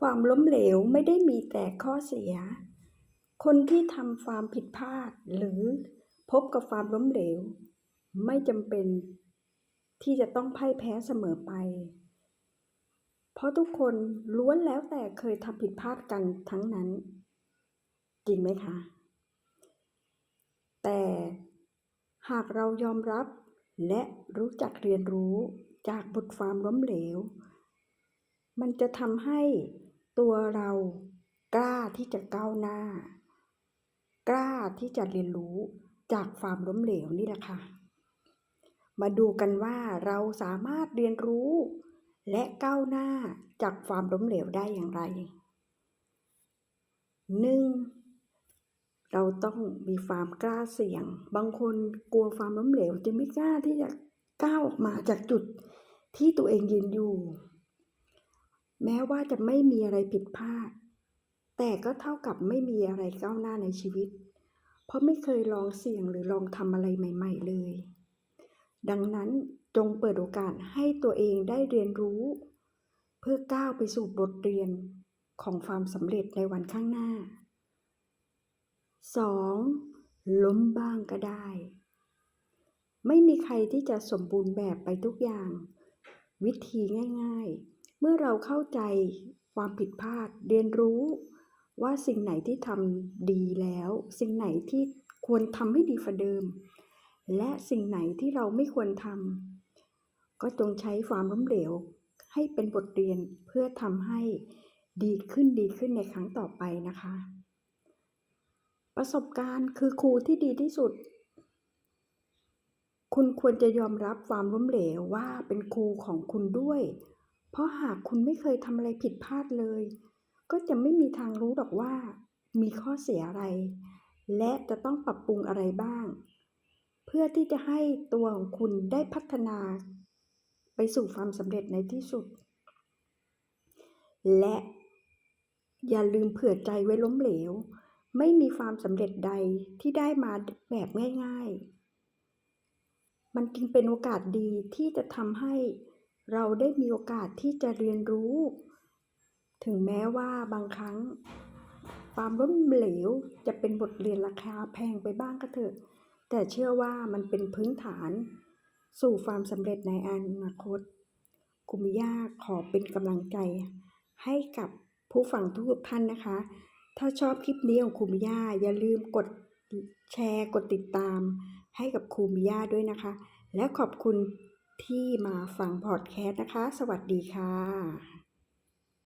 ความล้มเหลวไม่ได้มีแต่ข้อเสีย คนที่ทำความผิดพลาด หรือพบกับความล้มเหลว ไม่จำเป็น ที่จะต้องพ่ายแพ้เสมอไป เพราะทุกคนล้วนแล้วแต่เคยทำผิดพลาดกันทั้งนั้น จริงไหมคะ แต่หากเรายอมรับและรู้จักเรียนรู้จากบทความล้มเหลว มันจะทำให้ ตัวเรากล้าที่จะก้าวหน้า กล้าที่จะเรียนรู้จากความล้มเหลวนี่แหละค่ะ มาดูกันว่าเราสามารถเรียนรู้ และก้าวหน้าจากความล้มเหลวได้อย่างไรหนึ่งเราต้องมีความกล้าเสี่ยง บางคนกลัวความล้มเหลวจึงไม่กล้าที่จะก้าวออกมาจากจุดที่ตัวเองยืนอยู่ แม้ว่าจะไม่มีอะไรผิดพลาด แต่ก็เท่ากับไม่มีอะไรก้าวหน้าในชีวิต เพราะไม่เคยลองเสี่ยงหรือลองทำอะไรใหม่ ๆ เลย ดังนั้นจงเปิดโอกาสให้ตัวเองได้เรียนรู้ เพื่อก้าวไปสู่บทเรียนของความสำเร็จในวันข้างหน้า 2. ล้มบ้างก็ได้ ไม่มีใครที่จะสมบูรณ์แบบไปทุกอย่าง วิธีง่าย ๆ เมื่อเราเข้าใจความผิดพลาดเรียนรู้ว่าสิ่งไหนที่ทำดีแล้ว สิ่งไหนที่ควรทำให้ดีฝ่าเดิม และสิ่งไหนที่เราไม่ควรทำก็จงใช้ความล้มเหลว ให้เป็นบทเรียนเพื่อทำให้ดีขึ้นดีขึ้นในครั้งต่อไปนะคะ ประสบการณ์คือครูที่ดีที่สุด คุณควรจะยอมรับความล้มเหลวว่าเป็นครูของคุณด้วย เพราะหากคุณไม่เคยทำอะไรผิดพลาดเลย ก็จะไม่มีทางรู้หรอกว่า มีข้อเสียอะไร และจะต้องปรับปรุงอะไรบ้าง เพื่อที่จะให้ตัวของคุณได้พัฒนา ไปสู่ความสำเร็จในที่สุด และอย่าลืมเผื่อใจไว้ล้มเหลว ไม่มีความสำเร็จใดที่ได้มาแบบง่าย ๆ มันจึงเป็นโอกาสดีที่จะทำให้ เราได้มีโอกาสที่จะเรียนรู้ ถึงแม้ว่าบางครั้ง ความล้มเหลวจะเป็นบทเรียนราคาแพงไปบ้างก็เถอะ แต่เชื่อว่ามันเป็นพื้นฐาน สู่ความสำเร็จในอนาคต คุมิยาขอเป็นกำลังใจ ให้กับผู้ฟังทุกท่านนะคะ ถ้าชอบคลิปนี้ของครูมิยาอย่าลืมกดแชร์กดติดตาม ให้กับครูมิยาด้วยนะคะ และขอบคุณ ที่มาฟังพอดแคสต์นะคะ สวัสดีค่ะ